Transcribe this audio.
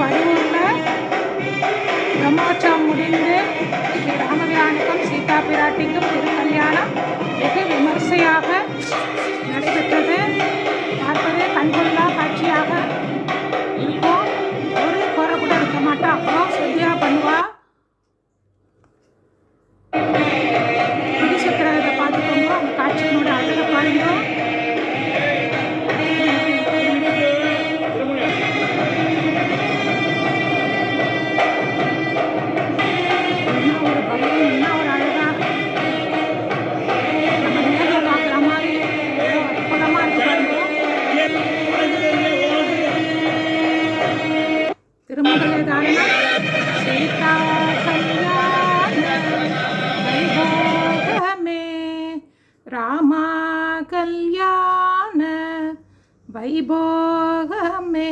வடிவுள்ள பிரம்மோற்சவம் முடிந்து காரணம் சீதா கல்யாண வைபோகமே ராமா கல்யாண வைபோகமே.